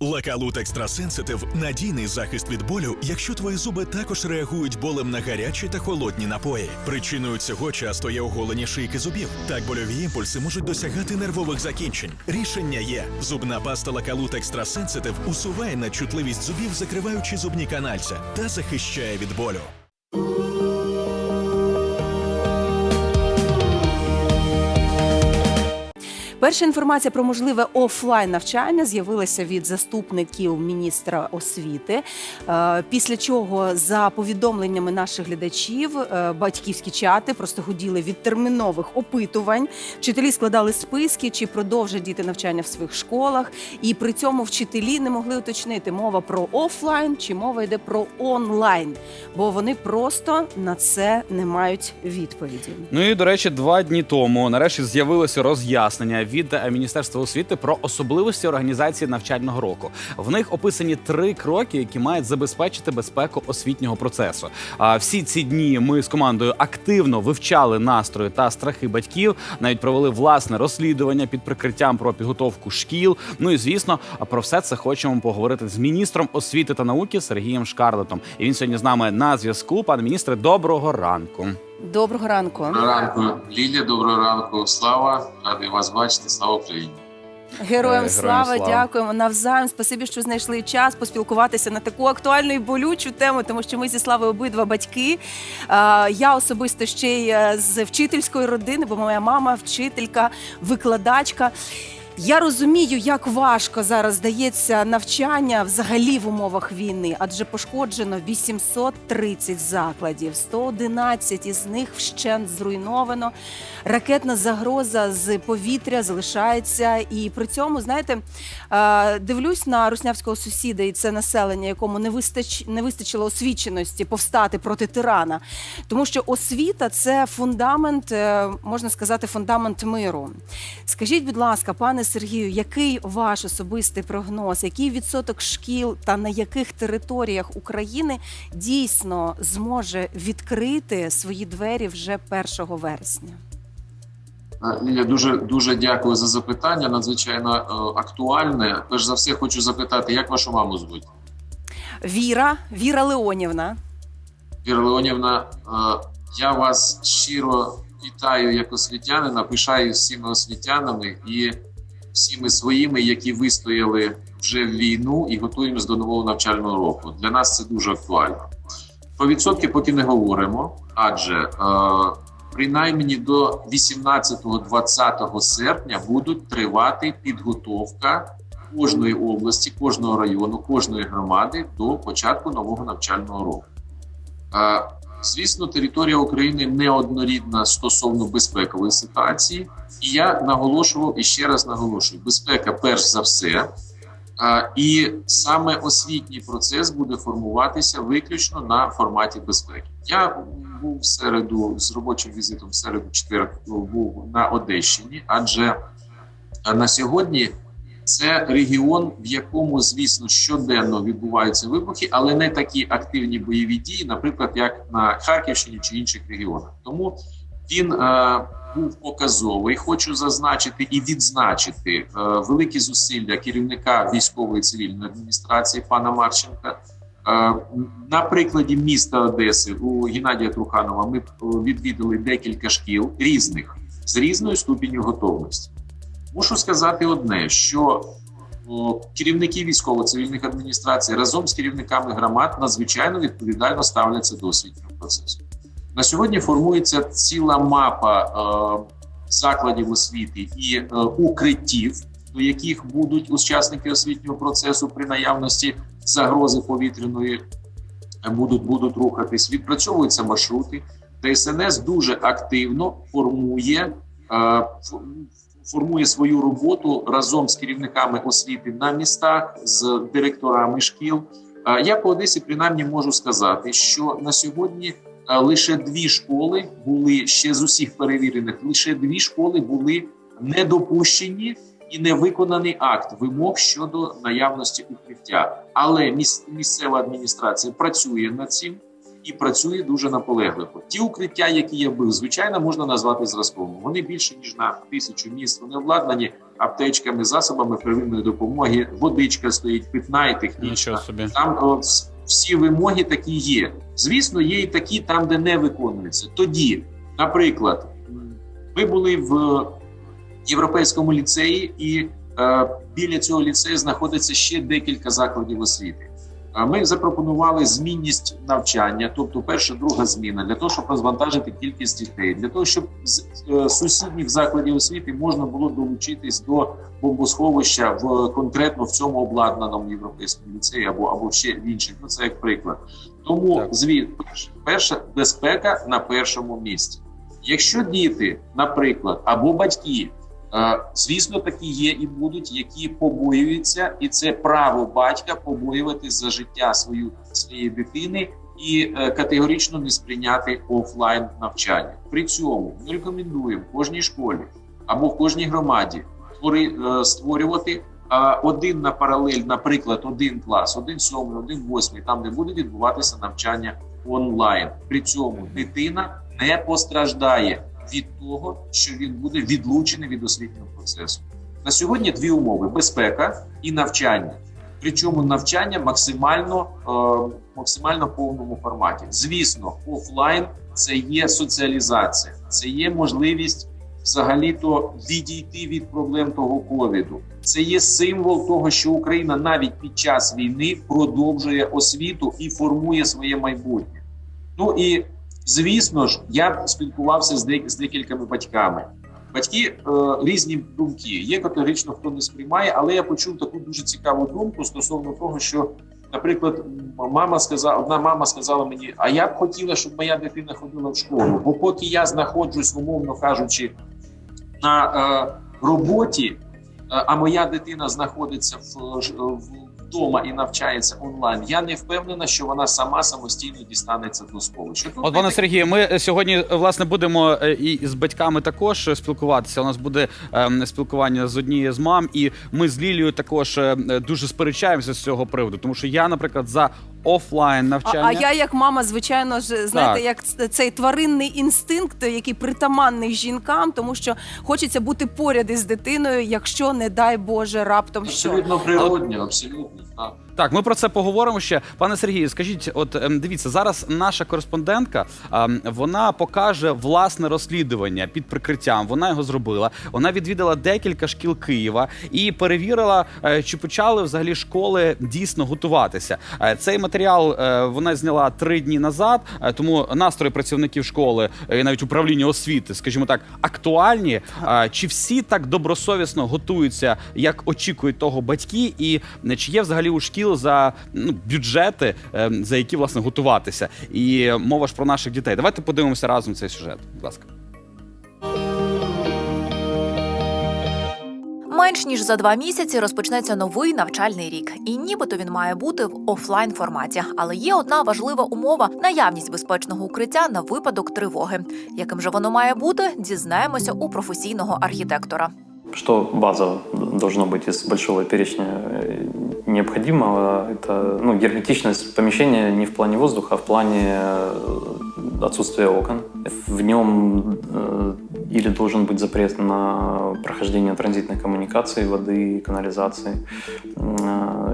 Лакалут Екстрасенситив надійний захист від болю, якщо твої зуби також реагують болем на гарячі та холодні напої. Причиною цього часто є оголені шийки зубів. Так больові імпульси можуть досягати нервових закінчень. Рішення є: зубна паста Лакалут Екстрасенситив усуває надчутливість зубів, закриваючи зубні канальця та захищає від болю. Перша інформація про можливе офлайн навчання з'явилася від заступників міністра освіти. Е, Після чого, за повідомленнями наших глядачів, е, батьківські чати просто гуділи від термінових опитувань. Вчителі складали списки, чи продовжать діти навчання в своїх школах. І при цьому вчителі не могли уточнити, мова про офлайн чи мова йде про онлайн, бо вони просто на це не мають відповіді. Ну і до речі, два дні тому нарешті з'явилося роз'яснення від е, Міністерства освіти про особливості організації навчального року. В них описані три кроки, які мають забезпечити безпеку освітнього процесу. А всі ці дні ми з командою активно вивчали настрої та страхи батьків, навіть провели власне розслідування під прикриттям про підготовку шкіл. Ну і звісно, про все це хочемо поговорити з міністром освіти та науки Сергієм Шкарлетом. І він сьогодні з нами на зв'язку. Пане міністре, доброго ранку. Доброго ранку. Доброго ранку, Лілія. Доброго ранку, Слава. Радий вас бачити. Слава Україні. Героям Героям слава, слава. дякуємо навзаєм. Спасибі, що знайшли час поспілкуватися на таку актуальну і болючу тему, тому що ми зі славою обидва батьки. Е, Я особисто ще й е, з вчительської родини, бо моя мама вчителька, викладачка. Я розумію, як важко зараз здається навчання взагалі в умовах війни, адже пошкоджено 830 закладів, 111 із них вщент зруйновано. Ракетна загроза з повітря залишається. І при цьому, знаєте, е, дивлюсь на руснявського сусіда, і це населення, якому не вистач не вистачило освіченості повстати проти тирана. Тому що освіта це фундамент, е, можна сказати, фундамент миру. Скажіть, будь ласка, пане Сергію, який ваш особистий прогноз? Який відсоток шкіл та на яких територіях України дійсно зможе відкрити свої двері вже 1 вересня? Е, Лілія, дуже дуже дякую за запитання. Надзвичайно е, актуальне. Перш за все, хочу запитати, як вашу маму звуть? Віра, Віра Леонівна. Віра Леонівна, е, я вас щиро вітаю як освітянина, пишаю всіми освітянами і всіми своїми, які вистояли вже в війну і готуємось до нового навчального року. Для нас це дуже актуально. Про відсотки поки не говоримо, адже е, принаймні до 18-20 серпня будуть тривати підготовка кожної області, кожного району, кожної громади до початку нового навчального року. Е, Звісно, територія України неоднорідна стосовно безпекової ситуації, і я наголошував і ще раз наголошую: безпека перш за все. І саме освітній процес буде формуватися виключно на форматі безпеки. Я був в середу з робочим візитом в середу четвер був на Одещині, адже на сьогодні це регіон, в якому, звісно, щоденно відбуваються вибухи, але не такі активні бойові дії, наприклад, як на Харківщині чи інших регіонах. Тому він е, був показовий. Хочу зазначити і відзначити е, великі зусилля керівника військової цивільної адміністрації пана Марченка. Е, на прикладі міста Одеси у Геннадія Труханова ми е, відвідали декілька шкіл різних з різною ступінню готовності. Мушу сказати одне: що керівники військово-цивільних адміністрацій разом з керівниками громад надзвичайно відповідально ставляться до освітнього процесу. На сьогодні формується ціла мапа е, закладів освіти і е, укриттів, до яких будуть учасники освітнього процесу при наявності загрози повітряної е, будуть, будуть рухатись. Відпрацьовуються маршрути. ДСНС дуже активно формує. е, формує свою роботу разом з керівниками освіти на містах, з директорами шкіл. Я по Одесі принаймні можу сказати, що на сьогодні лише дві школи були ще з усіх перевірених. Лише дві школи були недопущені і не виконаний акт вимог щодо наявності укриття. Але місцева адміністрація працює над цим. І працює дуже наполегливо. Ті укриття, які я бив, звичайно, можна назвати зразковими. Вони більше ніж на тисячу міст. Вони обладнані аптечками, засобами первинної допомоги. Водичка стоїть, питна і технічна. Собі. Там о, всі вимоги такі є. Звісно, є і такі там, де не виконуються. Тоді, наприклад, ми були в європейському ліцеї, і е, біля цього ліцею знаходиться ще декілька закладів освіти. Ми запропонували змінність навчання, тобто перша, друга зміна, для того, щоб розвантажити кількість дітей, для того, щоб з е, сусідніх закладів освіти можна було долучитись до бомбосховища в конкретно в цьому обладнаному європейському ліцеї або або ще в інших. Ну це як приклад. Тому звіт перша безпека на першому місці. Якщо діти, наприклад, або батьки, звісно, такі є і будуть, які побоюються, і це право батька побоюватись за життя свою своєї дитини і е, категорично не сприйняти офлайн навчання. При цьому ми рекомендуємо кожній школі або в кожній громаді е, створювати один на паралель, наприклад, один клас, один сьомий, один восьмий, там де буде відбуватися навчання онлайн. При цьому дитина не постраждає від того, що він буде відлучений від освітнього процесу. На сьогодні дві умови: безпека і навчання. Причому навчання максимально е, максимально повному форматі. Звісно, офлайн це є соціалізація, це є можливість взагалі-то відійти від проблем того ковіду. Це є символ того, що Україна навіть під час війни продовжує освіту і формує своє майбутнє. Ну і звісно ж, я спілкувався з, дек- з декількома батьками. Батьки е, різні думки. Є категорично, хто не сприймає, але я почув таку дуже цікаву думку стосовно того, що, наприклад, мама сказала, одна мама сказала мені: а я б хотіла, щоб моя дитина ходила в школу. Бо поки я знаходжусь, умовно кажучи, на е, роботі, е, а моя дитина знаходиться в, в вдома і навчається онлайн. Я не впевнена, що вона сама самостійно дістанеться до сховища. От, пане Сергію, ми сьогодні е, власне будемо е, і з батьками також е, спілкуватися. У нас буде ем, спілкування з однією з мам, і ми з Лілією також е, е, дуже сперечаємося з цього приводу, тому що я, наприклад, за офлайн А, навчання. а я, як мама, звичайно ж, знаєте, Так. як цей тваринний інстинкт, який притаманний жінкам, тому що хочеться бути поряд із дитиною, якщо не дай Боже, раптом що. абсолютно природньо, абсолютно так. Так, ми про це поговоримо ще. Пане Сергію, скажіть, от ем, дивіться, зараз наша кореспондентка ем, вона покаже власне розслідування під прикриттям. Вона його зробила. Вона відвідала декілька шкіл Києва і перевірила, е, чи почали взагалі школи дійсно готуватися. Е, Цей матеріал е, вона зняла три дні назад, е, тому настрої працівників школи е, і навіть управління освіти, скажімо так, актуальні. Е, Чи всі так добросовісно готуються, як очікують того батьки, і е, чи є взагалі у шкіл за ну, бюджети, е, за які власне готуватися? І мова ж про наших дітей. Давайте подивимося разом цей сюжет. Будь ласка. Менш ніж за два місяці розпочнеться новий навчальний рік, і нібито він має бути в офлайн форматі. Але є одна важлива умова наявність безпечного укриття на випадок тривоги. Яким же воно має бути, дізнаємося у професійного архітектора. Что базово должно быть из большого перечня э, необходимого? Это ну, герметичность помещения не в плане воздуха, а в плане э, отсутствия окон. В нем э, или должен быть запрет на прохождение транзитных коммуникаций, воды, канализации,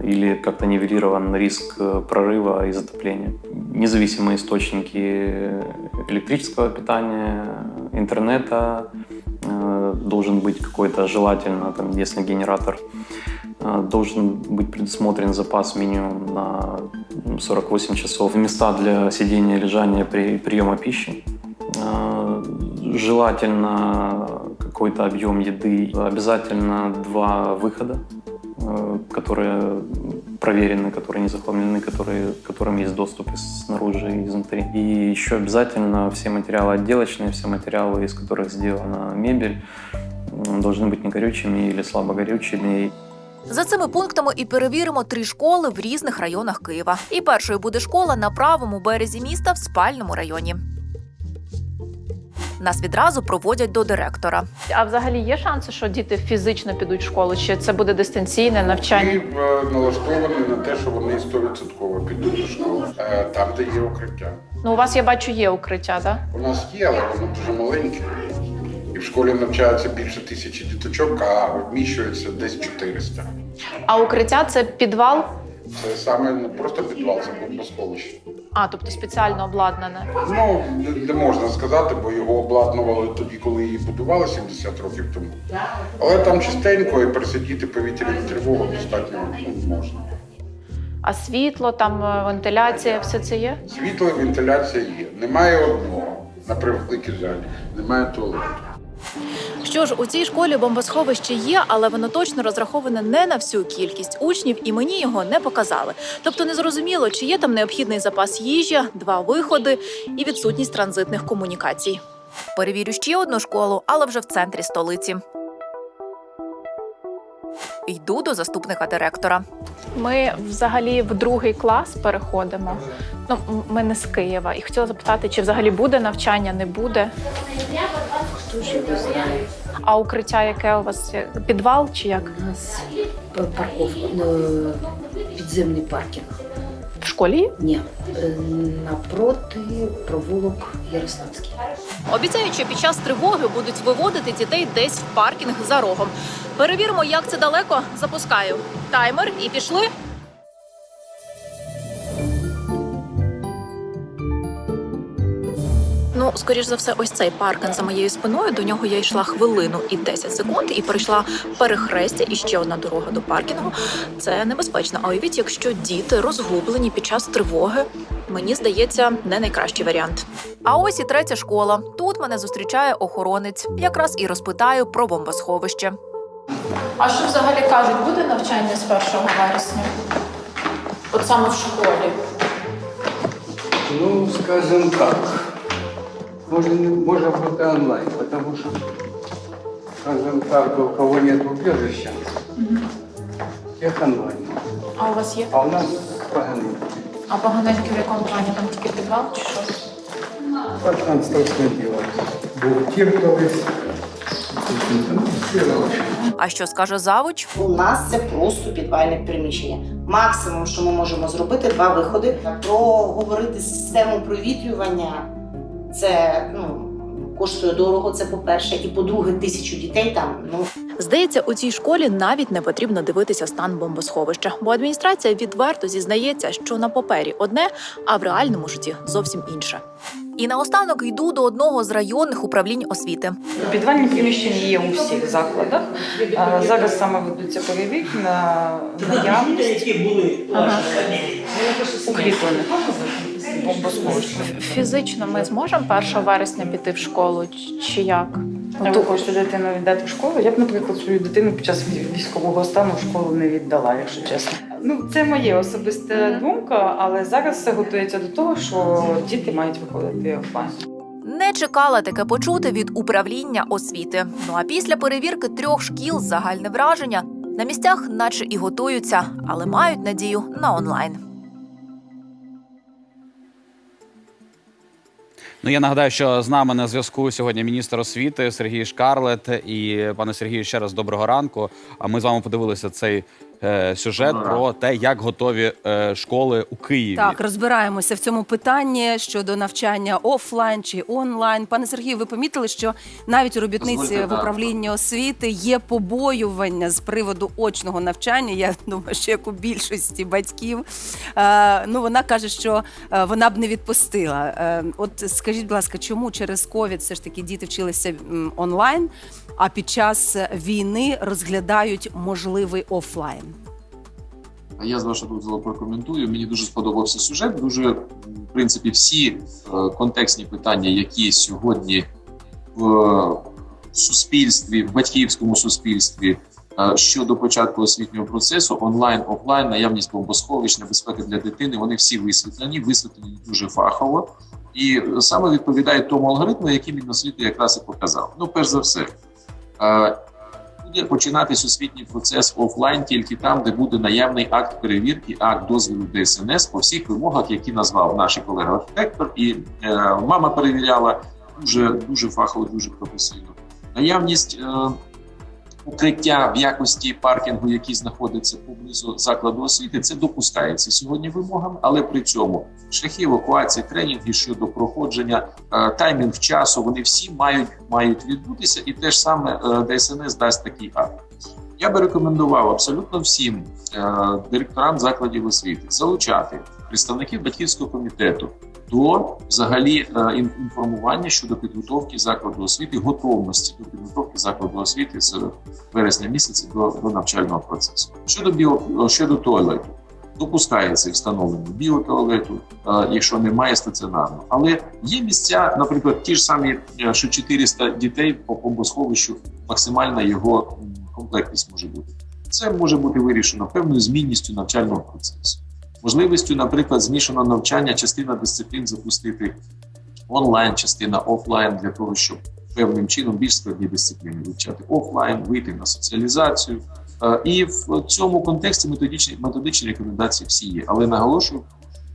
или как-то нивелирован риск прорыва и затопления. Независимые источники электрического питания, интернета, должен быть какой-то желательно, там, если генератор, э, должен быть предусмотрен запас минимум на ну, 48 часов. Места для сидения и лежания при приема пищи. Э, Желательно какой-то объем еды. Обязательно два выхода, э, которые проверены, которые не захламлены, которые, к которым есть доступ и снаружи и изнутри. И еще обязательно все материалы отделочные, все материалы, из которых сделана мебель, м, должны быть не горючими или слабо горючими. За цими пунктами і перевіримо три школи в різних районах Києва. І першою буде школа на правому березі міста в спальному районі. Нас відразу проводять до директора. А взагалі є шанси, що діти фізично підуть в школу, чи це буде дистанційне навчання? Ми е, налаштовані на те, що вони 100% підуть до школи, е, там, де є укриття. Ну, у вас я бачу є укриття, так? У нас є, але воно дуже маленьке. І в школі навчається більше тисячі діточок, а вміщується десь 400. А укриття це підвал? Це саме не просто підвал, це бомбосховище. А, тобто спеціально обладнане. Ну, не, не можна сказати, бо його обладнували тоді, коли її будували 70 років тому. Але там чистенько і пересидіти повітряну тривогу достатньо ну, можна. А світло, там е, вентиляція, все це є? Світло і вентиляція є. Немає одного, на превеликий жаль, немає туалету. Що ж, у цій школі бомбосховище є, але воно точно розраховане не на всю кількість учнів, і мені його не показали. Тобто не зрозуміло, чи є там необхідний запас їжі, два виходи і відсутність транзитних комунікацій. Перевірю ще одну школу, але вже в центрі столиці. Йду до заступника директора. Ми взагалі в другий клас переходимо. Ну, ми не з Києва. І хотіла запитати, чи взагалі буде навчання, не буде. А укриття яке у вас? Підвал чи як? У нас парковка, ну, підземний паркінг. В школі? Ні, е, напроти провулок Ярославський. Обіцяють, що під час тривоги будуть виводити дітей десь в паркінг за рогом. Перевіримо, як це далеко. Запускаю таймер і пішли. Скоріш за все, ось цей паркінг за моєю спиною. До нього я йшла хвилину і 10 секунд, і перейшла перехрестя і ще одна дорога до паркінгу. Це небезпечно. А уявіть, якщо діти розгублені під час тривоги, мені здається, не найкращий варіант. А ось і третя школа. Тут мене зустрічає охоронець. Якраз і розпитаю про бомбосховище. А що взагалі кажуть, буде навчання з 1 вересня? От саме в школі. Ну, скажем так, не- может быть онлайн, потому что, скажем так, у кого нет убежища, тех онлайн. А у вас є? А у нас поганый. А поганеньки в якому плані? Там тільки підвал чи що? Вот там страшно делать. Бухтир, то есть, ну, все вообще. А що скаже завуч? У нас це просто підвальне приміщення. Максимум, що ми можемо зробити, два виходи. Проговорити систему провітрювання. Це ну коштує дорого. Це по-перше, і по-друге, тисячу дітей там. Ну Здається, у цій школі навіть не потрібно дивитися стан бомбосховища, бо адміністрація відверто зізнається, що на папері одне, а в реальному житті зовсім інше. І наостанок йду до одного з районних управлінь освіти. Підвальні приміщення є у всіх закладах. А, Зараз саме ведуться перевірки на наявність укріплених бомбосховищ. Фізично ми зможемо 1 вересня піти в школу чи- як? А ви хочете дитину віддати в школу? Я б, наприклад, свою дитину під час вій- військового стану в школу не віддала, якщо чесно. Ну, це моя особиста думка, але зараз все готується до того, що діти мають виходити офлайн. Не чекала таке почути від управління освіти. Ну а після перевірки трьох шкіл загальне враження на місцях, наче і готуються, але мають надію на онлайн. Ну я нагадаю, що з нами на зв'язку сьогодні міністр освіти Сергій Шкарлет. І пане Сергію, ще раз доброго ранку. А ми з вами подивилися цей е, сюжет про те, як готові е, школи у Києві. Так, розбираємося в цьому питанні щодо навчання офлайн чи онлайн. Пане Сергію, ви помітили, що навіть у робітниці Дозвольте, в так. управлінні освіти є побоювання з приводу очного навчання. Я думаю, що як у більшості батьків. Е, ну вона каже, що е, вона б не відпустила. Е, от скажіть, будь ласка, чому через ковід все ж таки діти вчилися м, онлайн, а під час війни розглядають можливий офлайн? Я з вашого дозволу прокоментую. Мені дуже сподобався сюжет. Дуже в принципі всі е, контекстні питання, які сьогодні в суспільстві, в батьківському суспільстві е, щодо початку освітнього процесу, онлайн, офлайн, наявність бомбосховищ, небезпеки для дитини. Вони всі висвітлені, висвітлені дуже фахово. І саме відповідають тому алгоритму, який Міносвіти якраз і показав. Ну, перш за все, е, починати освітній процес офлайн тільки там, де буде наявний акт перевірки, акт дозволу ДСНС по всіх вимогах, які назвав наш колега архітектор, і е, мама перевіряла дуже дуже фахово, дуже професійно. Наявність е, укриття в якості паркінгу, який знаходиться поблизу закладу освіти, це допускається сьогодні вимогами, але при цьому шляхи евакуації, тренінги щодо проходження, е, таймінг часу, вони всі мають мають відбутися, і те ж саме е, ДСНС дасть такий акт. Я би рекомендував абсолютно всім е, директорам закладів освіти залучати представників батьківського комітету до взагалі е, інформування щодо підготовки закладу освіти, готовності до підготовки закладу освіти з вересня місяця до, до навчального процесу. Щодо біо щодо туалету, допускається встановлення біотуалету, е, якщо немає стаціонарного. Але є місця, наприклад, ті ж самі, е, що 400 дітей по бомбосховищу, максимальна його комплектність може бути. Це може бути вирішено певною змінністю навчального процесу, можливістю, наприклад, змішаного навчання, частина дисциплін запустити онлайн, частина офлайн для того, щоб певним чином більш складні дисципліни вивчати офлайн, вийти на соціалізацію. Е, І в цьому контексті методичні методичні рекомендації всі є. Але наголошую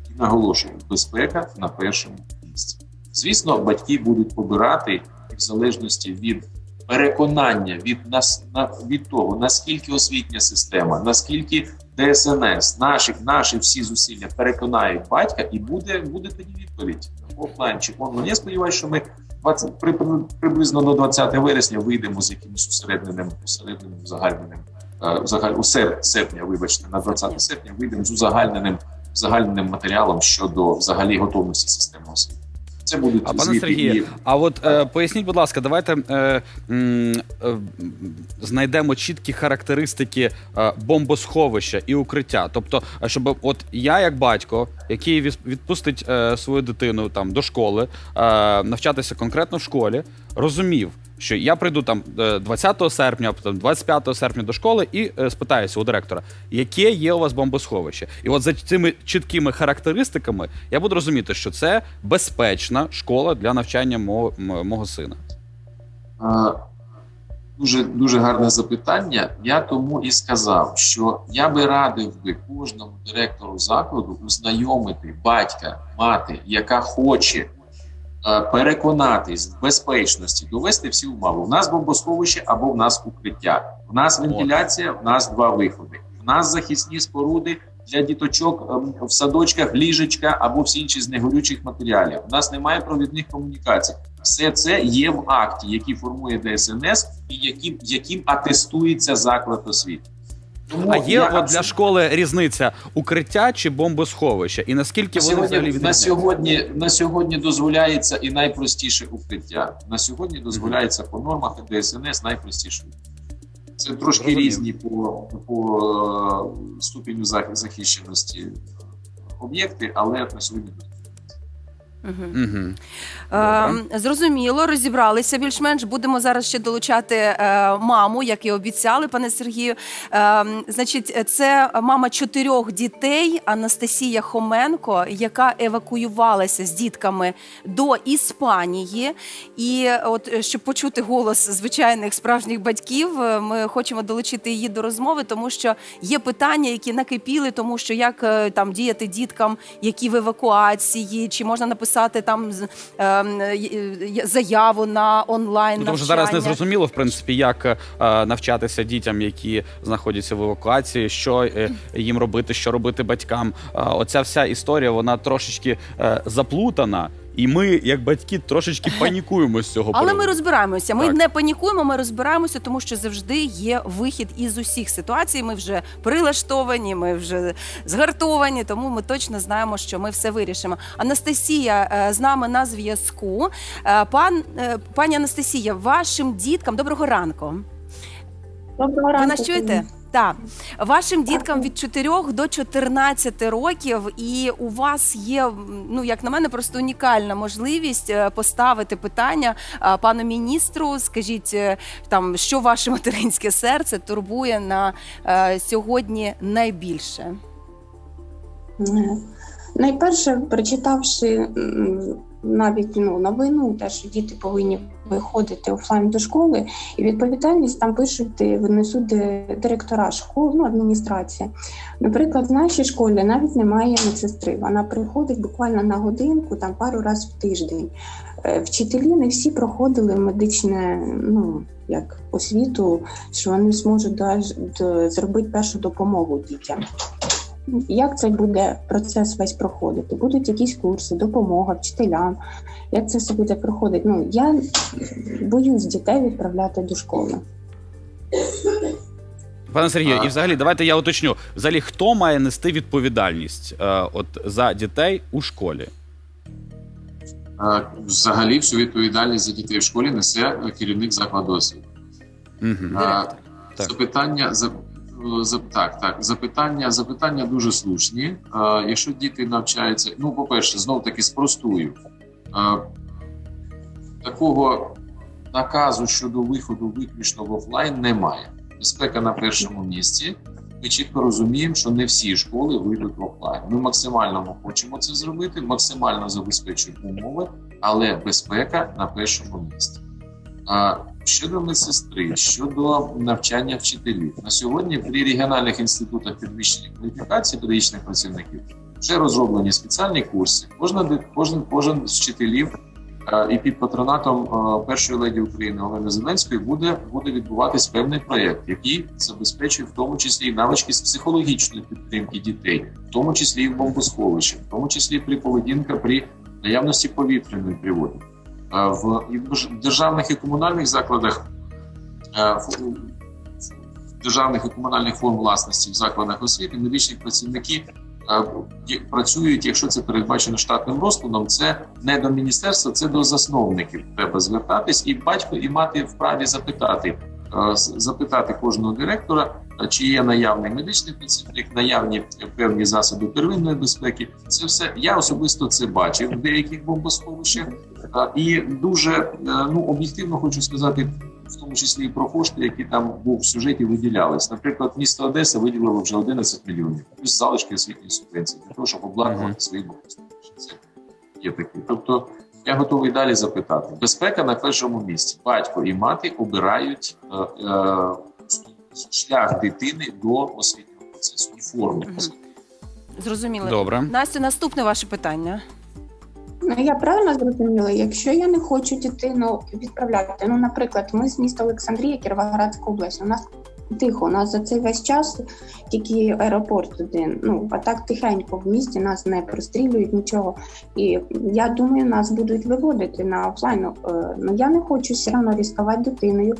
і наголошую, безпека на першому місці. Звісно, батьки будуть обирати і в залежності від переконання від нас на від того, наскільки освітня система, наскільки ДСНС, наших, наші всі зусилля переконають батька, і буде буде тоді відповідь офлайн чи онлайн. Я сподіваюся, що ми 20, при, приблизно до 20 вересня вийдемо з якимось усередненим, усередненим узагальненим е, загаль, у серпня, вибачте, на 20 серпня вийдемо з узагальненим узагальненим матеріалом щодо взагалі готовності системи освіти. Це будуть А пане Сергію, а от е, поясніть, будь ласка, давайте е, е, знайдемо чіткі характеристики е, бомбосховища і укриття. Тобто, е, щоб от я, як батько, який відпустить е, свою дитину там до школи, е, навчатися конкретно в школі, розумів. Що я прийду там е, 20 серпня, потім 25 серпня до школи і е, спитаюся у директора, яке є у вас бомбосховище. І от за цими чіткими характеристиками я буду розуміти, що це безпечна школа для навчання мого, мого сина. Е, Дуже дуже гарне запитання. Я тому і сказав, що я би радив би кожному директору закладу ознайомити батька, мати, яка хоче е, переконатись в безпечності, довести всі умови. У нас бомбосховище або в нас укриття. В нас вентиляція, в нас два виходи. В нас захисні споруди для діточок ем, в садочках, ліжечка або всі інші з негорючих матеріалів. У нас немає провідних комунікацій. Все це є в акті, який формує ДСНС і яким, яким атестується заклад освіти. Тому А є я от для школи різниця укриття чи бомбосховище? І наскільки на вони взагалі сьогодні, на сьогодні на сьогодні дозволяється і найпростіше укриття. На сьогодні дозволяється по нормах ДСНС найпростіше. Це трошки Зрозумів. різні по, по е, ступеню захищеності об'єкти, але на сьогодні Угу. Е, зрозуміло, розібралися більш-менш. Будемо зараз ще долучати е, маму, як і обіцяли, пане Сергію. Е, значить, це мама чотирьох дітей Анастасія Хоменко, яка евакуювалася з дітками до Іспанії. І от щоб почути голос звичайних справжніх батьків, е, ми хочемо долучити її до розмови, тому що є питання, які накипіли, тому що як е, там діяти діткам, які в евакуації, чи можна написати там з- ем, заяву на онлайн Ну, тому що зараз не зрозуміло, в принципі, як е, навчатися дітям, які знаходяться в евакуації, що е, їм робити, що робити батькам. Е, оця вся історія вона трошечки заплутана, і ми, як батьки, трошечки панікуємо з цього Але ми приводу. розбираємося. Ми Так. не панікуємо, ми розбираємося, тому що завжди є вихід із усіх ситуацій. Ми вже прилаштовані, ми вже згартовані, тому ми точно знаємо, що ми все вирішимо. Анастасія е, з нами на зв'язку. Е, Пан е, пані Анастасія, вашим діткам доброго ранку. Доброго Ви ранку. нас чуєте? Так, вашим діткам від 4 до 14 років, і у вас є, ну як на мене, просто унікальна можливість е, поставити питання е, пану міністру. Скажіть, е, там що ваше материнське серце турбує на сьогодні найбільше? Найперше, прочитавши навіть ну, новину, те, що діти повинні виходити офлайн до школи, і відповідальність там пишуть, е, винесуть директора школ, ну, адміністрація. Наприклад, в нашій школі навіть немає медсестри. Вона приходить буквально на годинку, там пару разів в тиждень. Е, Вчителі не всі проходили медичне, ну як освіту, що вони зможуть зробити першу допомогу дітям. Як це буде процес весь проходити? Будуть якісь курси, допомога вчителям. Як це все буде проходити? Ну я боюсь дітей відправляти до школи. Пане Сергію, і взагалі, давайте я уточню. Взагалі, хто має нести відповідальність е, от за дітей у школі? Е, Взагалі всю відповідальність за дітей в школі несе е, керівник закладу освіти. Угу. Так. Запитання за, за так, так, запитання, запитання дуже слушні. Якщо діти навчаються, ну, по-перше, знов таки спростую. Такого наказу щодо виходу виключно в офлайн немає. Безпека на першому місці. Ми чітко розуміємо, що не всі школи вийдуть в офлайн. Ми максимально хочемо це зробити, максимально забезпечуємо умови, але безпека на першому місці. Щодо медсестри, щодо навчання вчителів на сьогодні при регіональних інститутах підвищення кваліфікації педагогічних працівників вже розроблені спеціальні курси. Кожна кожен кожен з вчителів е, і під патронатом е, першої леді України Олени Зеленської буде буде відбуватись певний проєкт, який забезпечує в тому числі і навички з психологічної підтримки дітей, в тому числі і в бомбосховищі, в тому числі при поведінка при наявності повітряної тривоги. Е, В державних і комунальних закладах е, в державних і комунальних форм власності в закладах освіти медичні працівники е, працюють, якщо це передбачено штатним розкладом, це не до міністерства, це до засновників. Треба звертатись, і батько і мати вправі запитати, запитати кожного директора, чи є наявний медичний працівник, наявні певні засоби первинної безпеки. Це все я особисто це бачив в деяких бомбосховищах. І дуже е, ну об'єктивно хочу сказати, в тому числі і про кошти, які там був в сюжеті виділялись. Наприклад, місто Одеса виділило вже 11 мільйонів плюс залишки освітньої субвенції для того, щоб обладнувати Мгм. свої бомбосховища. Це є такі. Тобто я готовий далі запитати. Безпека на першому місці. Батько і мати обирають е, е, шлях дитини до освітнього процесу і форму Мгм. освіти. Зрозуміло. Добре. Настя, наступне ваше питання. Ну я правильно зрозуміла, якщо я не хочу дитину відправляти, ну наприклад, ми з міста Олександрія, Кіровоградська область, у нас тихо, у нас за цей весь час тільки аеропорт один. Ну а так тихенько в місті нас не прострілюють нічого. І я думаю, нас будуть виводити на офлайн. Е, Ну я не хочу все одно ризикувати дитиною.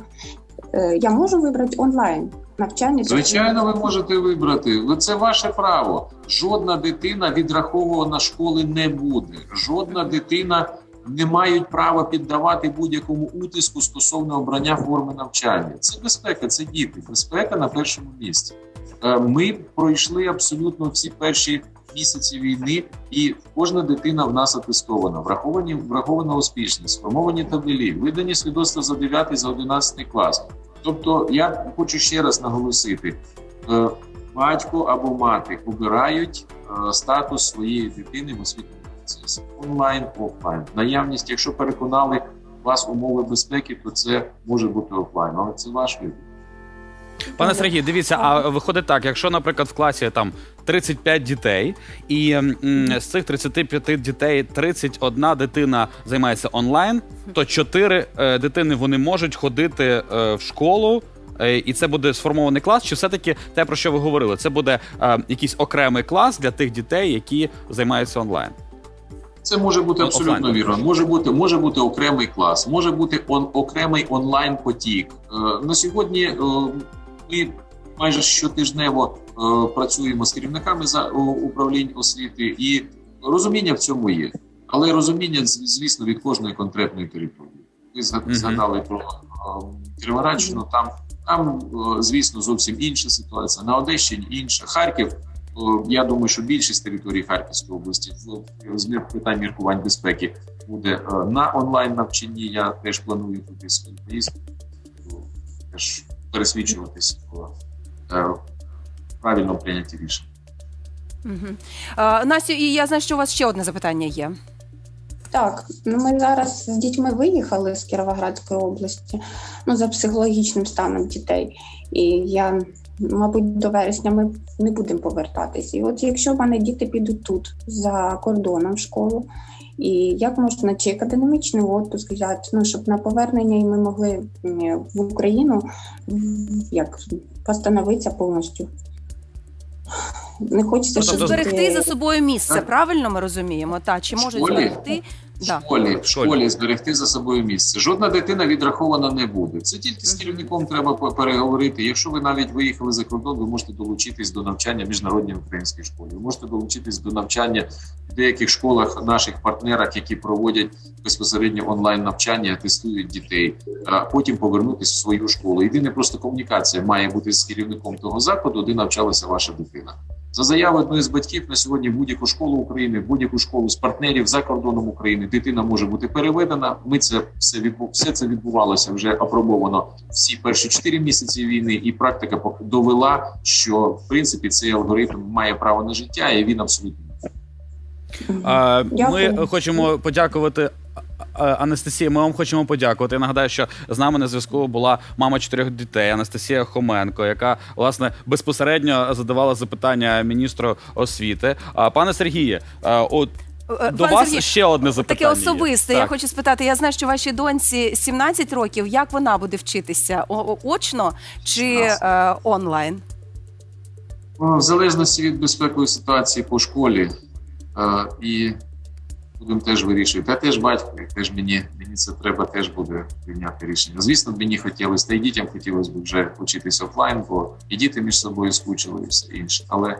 Е, Я можу вибрати онлайн навчання. Звичайно, ви можете вибрати. Це ваше право. Жодна дитина відраховувана школи не буде. Жодна дитина не мають права піддавати будь-якому утиску стосовно обрання форми навчання. Це безпека, це діти. Безпека на першому місці. Е, Ми пройшли абсолютно всі перші місяці війни, і кожна дитина в нас атестована. Враховані врахована успішність, сформовані табелі, видані свідоцтва за 9 за 11 клас. Тобто, я хочу ще раз наголосити: е, батько або мати обирають е, статус своєї дитини в освітньому процесі онлайн, офлайн. Наявність, якщо переконали вас умови безпеки, то це може бути офлайн, але це ваш вибір. Пане Сергій, дивіться, а виходить так, якщо, наприклад, в класі там 35 дітей, і м, з цих 35 дітей 31 дитина займається онлайн, то 4 е, дитини вони можуть ходити е, в школу. е, І це буде сформований клас, чи все-таки те, про що ви говорили? Це буде е, якийсь окремий клас для тих дітей, які займаються онлайн. Це може бути Ну, абсолютно офлайн. вірно. Може бути, може бути окремий клас, може бути он, окремий онлайн потік. Е, на сьогодні е, ми майже щотижнево е, працюємо з керівниками за управлінь освіти, і розуміння в цьому є. Але розуміння, звісно, від кожної конкретної території. Ви згадали про е, Кіровоградщину, там, там, е, звісно, зовсім інша ситуація. На Одещині інша. Харків Я думаю, що більшість території Харківської області в з питань міркувань безпеки буде на онлайн навчанні. Я теж планую туди свої поїздки, теж пересвідчуватися в е, правильному прийнятті рішень. Угу. Настю, і я знаю, що у вас ще одне запитання є. Так, ну ми зараз з дітьми виїхали з Кіровоградської області ну, за психологічним станом дітей. І я, мабуть, до вересня ми не будемо повертатись. І от якщо в мене діти підуть тут за кордоном в школу, і як можна чи академічний відпуск взяти, ну, щоб на повернення і ми могли в Україну як постановитися повністю. Не хочеться, Ну, щоб тобто Зберегти за собою місце, правильно ми розуміємо? Та чи можуть зберегти? В Да. школі, в школі. школі зберегти за собою місце. Жодна дитина відрахована не буде. Це тільки з керівником треба переговорити. Якщо ви навіть виїхали за кордон, ви можете долучитись до навчання в міжнародній українській школі. Ви можете долучитись до навчання в деяких школах, наших партнерах, які проводять безпосередньо онлайн навчання, тестують дітей, а потім повернутися в свою школу. Єдине просто комунікація має бути з керівником того закладу, де навчалася ваша дитина. За заявою одної з батьків на сьогодні будь-яку школу України, будь-яку школу з партнерів за кордоном України дитина може бути переведена. Ми це все відбу... все це відбувалося вже апробовано всі перші чотири місяці війни, і практика довела, що в принципі цей алгоритм має право на життя, і він абсолютно А, Ми Дякую. хочемо подякувати. Анастасія, ми вам хочемо подякувати. Я нагадаю, що з нами на зв'язку була мама чотирьох дітей Анастасія Хоменко, яка власне безпосередньо задавала запитання міністру освіти. А, Пане Сергіє, от Е, до пане вас Сергій, ще одне запитання. Таке є. особисте. Я Так. хочу спитати. Я знаю, що вашій доньці 17 років. Як вона буде вчитися? О- о- Очно чи е, онлайн? Ну, в залежності від безпекової ситуації по школі, е, і будемо теж вирішувати. Я теж батько, і теж мені, мені це треба теж буде прийняти рішення. Звісно, мені хотілося, та й дітям хотілося б вже вчитися офлайн, бо і діти між собою скучили і все інше. Але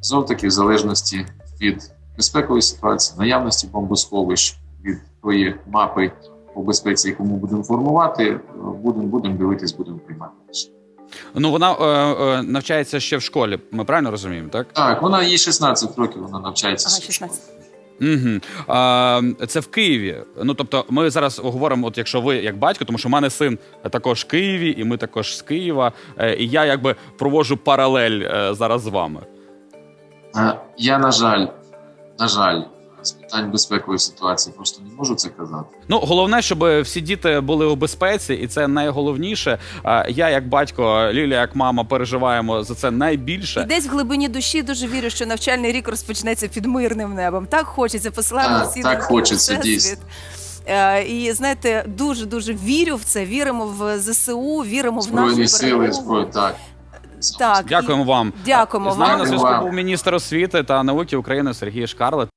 знов таки, в залежності від безпекової ситуації, наявності бомбосховищ, від тої мапи по безпеці, яку ми будемо формувати, будемо будемо дивитись, будемо приймати рішення. Ну вона е, е, навчається ще в школі. Ми правильно розуміємо, так? Так, вона їй 16 років, вона навчається. Ага, в 16. Угу. А, це в Києві. Ну тобто, ми зараз говоримо, от якщо ви як батько, тому що в мене син також в Києві, і ми також з Києва. е, І я якби проводжу паралель е, зараз з вами. Я, на жаль, на жаль, з питань безпекової ситуації просто не можу це казати. Ну головне, щоб всі діти були у безпеці, і це найголовніше. А Я, як батько, Лілія, як мама, переживаємо за це І найбільше. десь в глибині душі дуже вірю, що навчальний рік розпочнеться під мирним небом. Так хочеться, посилаємо всі так хочеться, в дійсно. Е, І знаєте, дуже дуже вірю в це. Віримо в ЗСУ, віримо в Збройні нашу сили, перемогу. зброї, так. Так, Дякуємо вам. Дякуємо З нами вам. на зв'язку був міністр освіти та науки України Сергій Шкарлет.